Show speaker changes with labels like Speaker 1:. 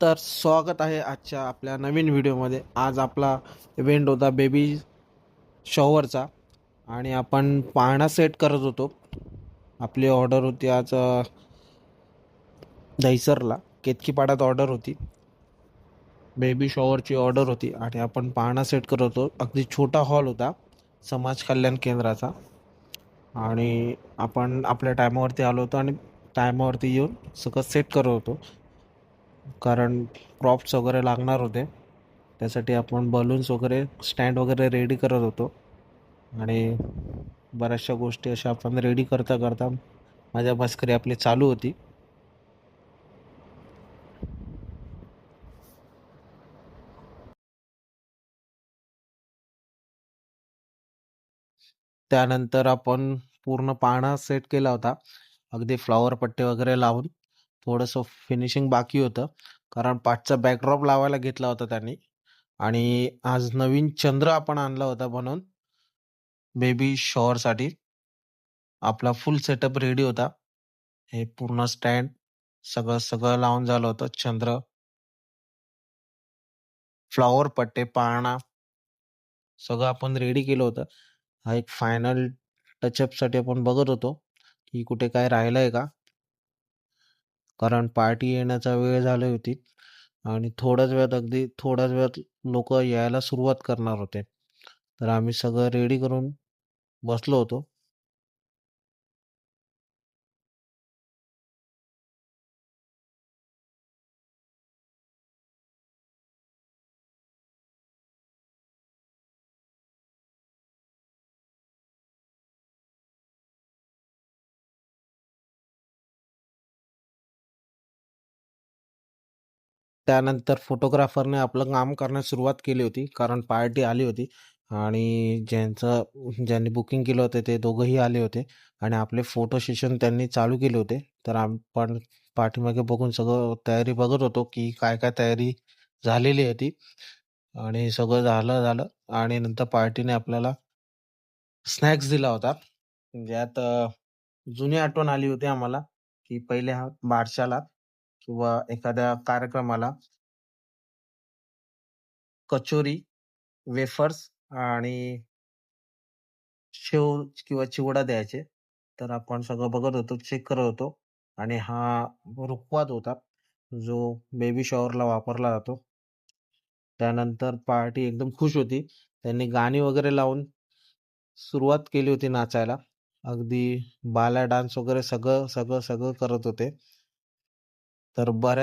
Speaker 1: तर स्वागत आहे आजच्या आपल्या नवीन व्हिडिओमध्ये. आज आपला इव्हेंट होता बेबी शॉवरचा आणि आपण पाळणा सेट करत होतो. आपली ऑर्डर होती आज दहिसरला. केतकीपाड्यात ऑर्डर होती. बेबी शॉवरची ऑर्डर होती आणि आपण पाळणा सेट करत होतो. अगदी छोटा हॉल होता समाज कल्याण केंद्राचा. आणि आपण आपल्या टायमावरती आलो होतो आणि टायमावरती येऊन सगळं सेट करत होतो. कारण क्रॉप्स वगैरे लागणार होते. त्यासाठी आपण बलून्स वगैरे स्टँड वगैरे रेडी करत होतो. आणि बऱ्याचशा गोष्टी अशा आपण रेडी करता करता माझ्या मस्करी आपली चालू होती. त्यानंतर आपण पूर्ण पाळणा सेट केला होता. अगदी फ्लॉवर पट्टे वगैरे लावून. थोडंसं फिनिशिंग बाकी होतं. कारण पाठचा बॅकड्रॉप लावायला घेतला होता त्यांनी. आणि आज नवीन चंद्र आपण आणला होता म्हणून बेबी शॉवरसाठी आपला फुल सेटअप रेडी होता. हे पूर्ण स्टँड सगळं सगळं लावून झालं होतं चंद्र. फ्लॉवर पट्टे पाळणा. सगळं आपण रेडी केलं होतं. हा एक फायनल टचअपसाठी आपण बघत होतो. की कुठे काय राहिलंय का? कारण पार्टी येण्याचा वेळ झाली होती आणि थोड्याच वेळात अगदी थोड्याच वेळात लोक यायला सुरुवात करणार होते. तर आम्ही सगळं रेडी करून बसलो होतो. त्यानंतर फोटोग्राफरने आपलं काम करण्यास सुरुवात केली होती कारण पार्टी आली होती आणि ज्यांचं ज्यांनी बुकिंग केलं होतं ते दोघंही आले होते आणि आपले फोटो सेशन त्यांनी चालू केले होते. तर आपण पाठीमागे बघून सगळं तयारी बघत होतो की काय काय तयारी झालेली आहे ती आणि सगळं झालं झालं आणि नंतर पार्टीने आपल्याला स्नॅक्स दिला होता. ज्यात जुनी आठवण आली होती आम्हाला की पहिले हा बारशाला किंवा एखाद्या कार्यक्रमाला कचोरी वेफर्स आणि शेव किंवा चिवडा द्यायचे. तर आपण सगळं बघत होतो चेक करत होतो आणि हा रुखवाद होता जो बेबी शॉवरला वापरला जातो. त्यानंतर पार्टी एकदम खुश होती. त्यांनी गाणी वगैरे लावून सुरुवात केली होती नाचायला. अगदी बाला डान्स वगैरे सगळं सगळं सगळं करत होते. तर बऱ्याच